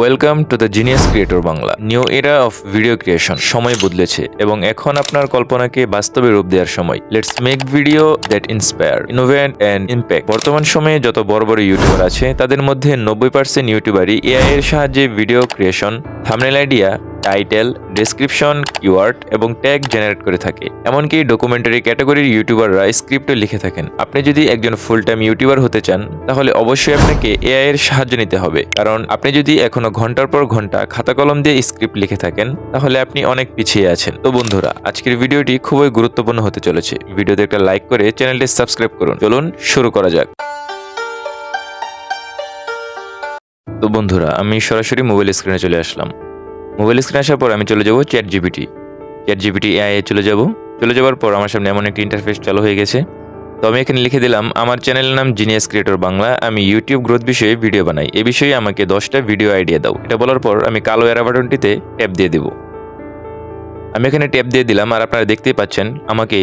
Welcome to the genius creator Bangla new era of video creation সময় বদলেছে এবং এখন আপনার কল্পনাকে বাস্তবে রূপ দেওয়ার সময়। Let's make video that inspire innovate and impact বর্তমান সময়ে যত বড় বড় ইউটিউবার আছে, তাদের মধ্যে নব্বই পার্সেন্ট ইউটিউবারই এআই এর সাহায্যে video creation thumbnail idea title description keyword এবং ট্যাগ জেনারেট করে থাকে। এমনকি ডকুমেন্টারি ক্যাটাগরির ইউটিউবাররা স্ক্রিপ্টও লিখে থাকেন। আপনি যদি একজন ফুল টাইম ইউটিউবার হতে চান, তাহলে অবশ্যই আপনাকে এআই এর সাহায্য নিতে হবে। কারণ আপনি যদি এখনও ঘণ্টার পর ঘণ্টা খাতা কলম দিয়ে স্ক্রিপ্ট লিখে থাকেন, তাহলে আপনি অনেক পিছিয়ে আছেন। তো বন্ধুরা, আজকের ভিডিওটি খুবই গুরুত্বপূর্ণ হতে চলেছে। ভিডিওতে একটা লাইক করে চ্যানেলটি সাবস্ক্রাইব করুন। চলুন শুরু করা যাক। তো বন্ধুরা, আমি সরাসরি মোবাইল স্ক্রিনে চলে আসলাম। মোবাইল স্ক্রিনে আসার পর আমি চলে যাব chat GPT chat GPT AI এ চলে যাব। চলে যাওয়ার পর আমার সামনে এমন একটি ইন্টারফেস চালু হয়ে গেছে। তো আমি এখানে লিখে দিলাম, আমার চ্যানেলের নাম জিনিয়াস ক্রিয়েটর বাংলা আমি ইউটিউব গ্রোথ বিষয়ে ভিডিও বানাই। এ বিষয়ে আমাকে দশটা ভিডিও আইডিয়া দাও। এটা বলার পর আমি কালো এরা বাটনটিতে ট্যাপ দিয়ে দেব। আমি এখানে ট্যাপ দিয়ে দিলাম আর আপনারা দেখতেই পাচ্ছেন, আমাকে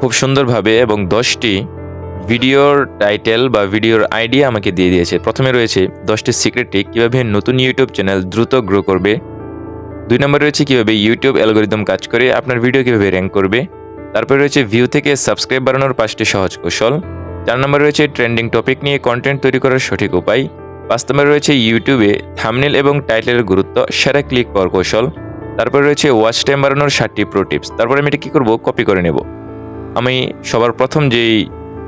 খুব সুন্দরভাবে এবং দশটি ভিডিওর টাইটেল বা ভিডিওর আইডিয়া আমাকে দিয়ে দিয়েছে। প্রথমে রয়েছে দশটি সিক্রেট টিক কীভাবে নতুন ইউটিউব চ্যানেল দ্রুত গ্রো করবে। দুই নম্বর রয়েছে কীভাবে ইউটিউব অ্যালগোরিদম কাজ করে, আপনার ভিডিও কীভাবে র্যাঙ্ক করবে। তারপরে রয়েছে ভিউ থেকে সাবস্ক্রাইব বাড়ানোর পাঁচটি সহজ কৌশল। চার নম্বর রয়েছে ট্রেন্ডিং টপিক নিয়ে কন্টেন্ট তৈরি করার সঠিক উপায়। পাঁচ নম্বর রয়েছে ইউটিউবে থামনেল এবং টাইটেলের গুরুত্ব, সেরা ক্লিক পাওয়ার কৌশল। তারপরে রয়েছে ওয়াচ টাইম বাড়ানোর ষাটটি প্রো টিপস তারপরে আমি এটা কী করব? কপি করে নেব। আমি সবার প্রথম যেই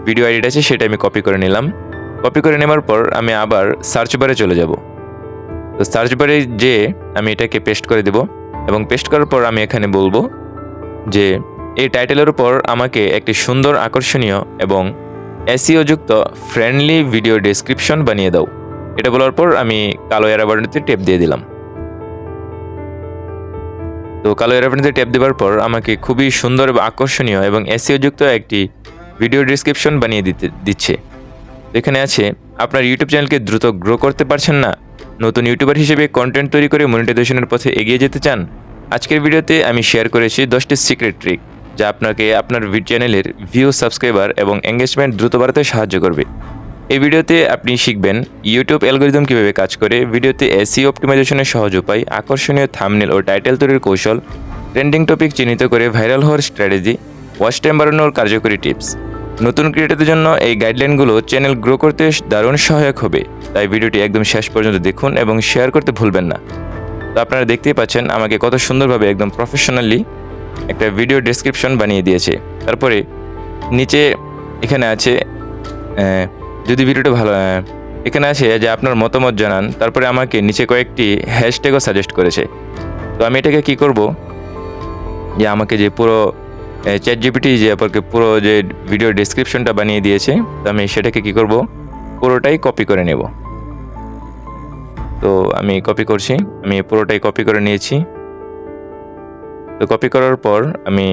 ভিডিও আইডিটা আছে, সেটা আমি কপি করে নিলাম। কপি করে নেওয়ার পর আমি আবার সার্চ বারে চলে যাব। তো সার্চ বারে যে আমি এটাকে পেস্ট করে দেব এবং পেস্ট করার পর আমি এখানে বলব যে এই টাইটেলের উপর আমাকে একটি সুন্দর আকর্ষণীয় এবং এসিও যুক্ত ফ্রেন্ডলি ভিডিও ডেসক্রিপশন বানিয়ে দাও। এটা বলার পর আমি কালো এরা বাটনটিতে টেপ দিয়ে দিলাম। তো কালো এরা বাটনটিতে টেপ দেওয়ার পর আমাকে খুবই সুন্দর এবং আকর্ষণীয় এবং এসিও যুক্ত একটি ভিডিও ডেসক্রিপশন বানিয়ে দিতে দিচ্ছে। এখানে আছে, আপনার ইউটিউব চ্যানেলকে দ্রুত গ্রো করতে পারছেন না? নতুন ইউটিউবার হিসেবে কন্টেন্ট তৈরি করে মনিটাইজেশনের পথে এগিয়ে যেতে চান? আজকের ভিডিওতে আমি শেয়ার করেছি দশটি সিক্রেট ট্রিক যা আপনাকে আপনার চ্যানেলের ভিউ সাবস্ক্রাইবার এবং এঙ্গেজমেন্ট দ্রুত বাড়াতে সাহায্য করবে। এই ভিডিওতে আপনি শিখবেন ইউটিউব অ্যালগোরিদম কীভাবে কাজ করে, ভিডিওতে এসি অপটিমাইজেশনের সহজ উপায়, আকর্ষণীয় থামনেল ও টাইটেল তৈরির কৌশল ট্রেন্ডিং টপিক চিহ্নিত করে ভাইরাল হওয়ার স্ট্র্যাটেজি ওয়াচ টাইম বাড়ানোর কার্যকরী টিপস নতুন ক্রিয়েটারদের জন্য এই গাইডলাইনগুলো চ্যানেল গ্রো করতে দারুণ সহায়ক হবে। তাই ভিডিওটি একদম শেষ পর্যন্ত দেখুন এবং শেয়ার করতে ভুলবেন না। তো আপনারা দেখতেই পাচ্ছেন, আমাকে কত সুন্দরভাবে একদম প্রফেশনালি একটা ভিডিও ডেসক্রিপশন বানিয়ে দিয়েছে। তারপরে নিচে এখানে আছে যদি ভিডিওটা ভালো এখানে আছে যে আপনার মতামত জানান। তারপরে আমাকে নিচে কয়েকটি হ্যাশট্যাগও সাজেস্ট করেছে। তো আমি এটাকে কি করব? যে আমাকে যে পুরো চ্যাট জিপিটি যে আপনাকে পুরো যে ভিডিও ডেসক্রিপশনটা বানিয়ে দিয়েছে তো আমি সেটাকে কি করব? পুরোটাই কপি করে নেব। তো আমি কপি করছি, আমি পুরোটাই কপি করে নিয়েছি। তো কপি করার পর আমি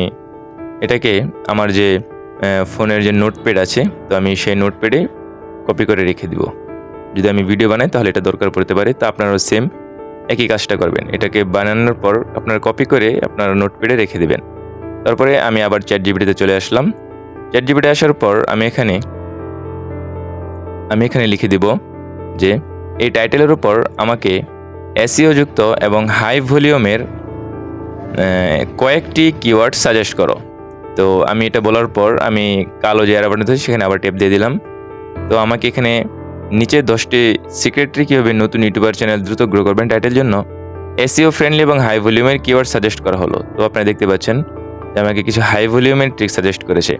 এটাকে আমার যে ফোনের যে নোটপ্যাড আছে, তো আমি সেই নোটপ্যাডে কপি করে রেখে দিব। যদি আমি ভিডিও বানাই, তাহলে এটা দরকার পড়তে পারে, তো আপনারাও সেম একই কাজটা করবেন। এটাকে বানানোর পর আপনার কপি করে আপনার নোটপ্যাডে রেখে দিবেন। তারপরে আমি আবার চ্যাট জিবিটিতে চলে আসলাম। চ্যাট জিবিটি আসার পর আমি এখানে আমি এখানে লিখে দিব যে, এই টাইটেলের উপর আমাকে এসিও যুক্ত এবং হাই ভলিউমের কয়েকটি কিওয়ার্ড সাজেস্ট করো। তো আমি এটা বলার পর আমি কালো যে অ্যারাবান সেখানে আবার টেপ দিয়ে দিলাম। তো আমাকে এখানে নিচে দশটি সিক্রেটারি কীভাবে নতুন ইউটিউবার চ্যানেল দ্রুত গ্রো করবেন টাইটেল জন্য এসিও ফ্রেন্ডলি এবং হাই ভলিউমের কিওয়ার্ড সাজেস্ট করা হলো। তো আপনারা দেখতে পাচ্ছেন আমাকে কিছু হাই ভলিউমের ট্রিক সাজেস্ট করেছে।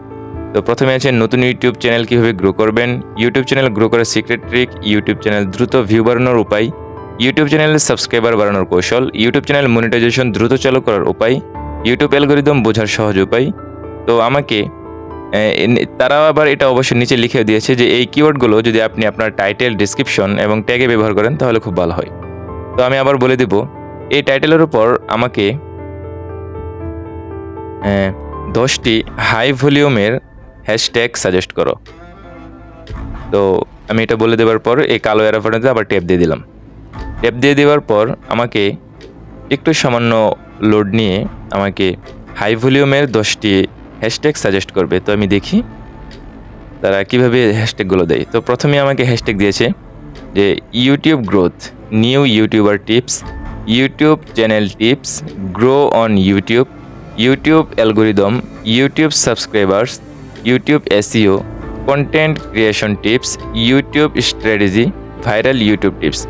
তো প্রথমে আছে, নতুন ইউটিউব চ্যানেল কীভাবে গ্রো করবেন? ইউটিউব চ্যানেল গ্রো করার সিক্রেট ট্রিক ইউটিউব চ্যানেল দ্রুত ভিউ বাড়ানোর উপায় ইউটিউব চ্যানেলের সাবস্ক্রাইবার বাড়ানোর কৌশল ইউটিউব চ্যানেল মনিটাইজেশন দ্রুত চালু করার উপায় ইউটিউব অ্যালগোরিদম বোঝার সহজ উপায়। তো আমাকে তারাও আবার এটা অবশ্যই নিচে লিখে দিয়েছে যে এই কিওয়ার্ডগুলো যদি আপনি আপনার টাইটেল ডিসক্রিপশন এবং ট্যাগে ব্যবহার করেন তাহলে খুব ভালো হয়। তো আমি আবার বলে দিব, এই টাইটেলের উপর আমাকে দশটি হাই ভলিউমের হ্যাশট্যাগ সাজেস্ট করো। তো আমি এটা বলে দেওয়ার পর এই কালো এরাফাটাতে আবার ট্যাপ দিয়ে দিলাম। ট্যাপ দিয়ে দেওয়ার পর আমাকে একটু সামান্য লোড নিয়ে আমাকে হাই ভলিউমের দশটি হ্যাশট্যাগ সাজেস্ট করবে। তো আমি দেখি তারা কীভাবে হ্যাশট্যাগুলো দেয়। তো প্রথমে আমাকে হ্যাশট্যাগ দিয়েছে যে YouTube growth new YouTuber tips YouTube channel tips grow on YouTube YouTube algorithm YouTube subscribers YouTube SEO content creation tips YouTube strategy viral YouTube tips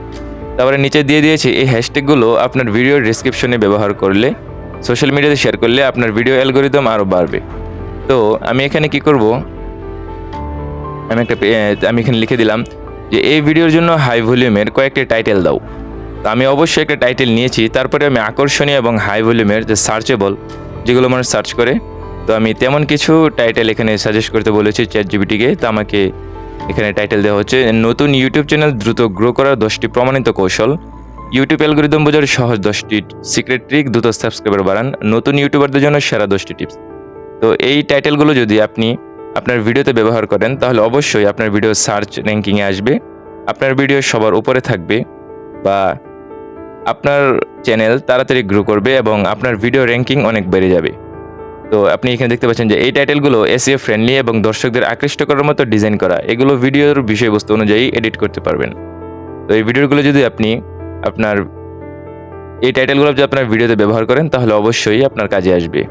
তারপরে নিচে দিয়ে দিয়েছি এই হ্যাশট্যাগুলো আপনার ভিডিওর ডিসক্রিপশনে ব্যবহার করলে সোশ্যাল মিডিয়াতে শেয়ার করলে আপনার ভিডিও অ্যালগোরিদম আরও বাড়বে। তো আমি এখানে কি করব? আমি একটা আমি এখানে লিখে দিলাম যে এই ভিডিওর জন্য হাই ভলিউমের কয়েকটি টাইটেল দাও। তো আমি অবশ্যই একটা টাইটেল নিয়েছি, তারপরে আমি আকর্ষণীয় এবং হাই ভলিউমের যে সার্চেবল যেগুলো মানুষ সার্চ করে। তো আমি তেমন কিছু টাইটেল এখানে সাজেস্ট করতে বলেছি চ্যাট জিবিটিকে তো আমাকে এখানে টাইটেল দেওয়া হচ্ছে, নতুন ইউটিউব চ্যানেল দ্রুত গ্রো করার দশটি প্রমাণিত কৌশল। ইউটিউব অ্যালগোরিদম বোঝার সহজ দশটি সিক্রেট ট্রিক দ্রুত সাবস্ক্রাইবার বাড়ান। নতুন ইউটিউবারদের জন্য সেরা দশটি টিপস তো এই টাইটেলগুলো যদি আপনি আপনার ভিডিওতে ব্যবহার করেন, তাহলে অবশ্যই আপনার ভিডিও সার্চ র্যাঙ্কিংয়ে আসবে। আপনার ভিডিও সবার উপরে থাকবে বা আপনার চ্যানেল তাড়াতাড়ি গ্রো করবে এবং আপনার ভিডিও র্যাঙ্কিং অনেক বেড়ে যাবে। তো আপনি এখানে দেখতে পাচ্ছেন যে এই টাইটেলগুলো এসিও ফ্রেন্ডলি এবং দর্শকদের আকৃষ্ট করার মতো ডিজাইন করা, এগুলো ভিডিওর বিষয়বস্তু অনুযায়ী এডিট করতে পারবেন। তো এই ভিডিওগুলো যদি আপনি আপনার, এই টাইটেলগুলো যদি আপনার ভিডিওতে ব্যবহার করেন, তাহলে অবশ্যই আপনার কাজে আসবে।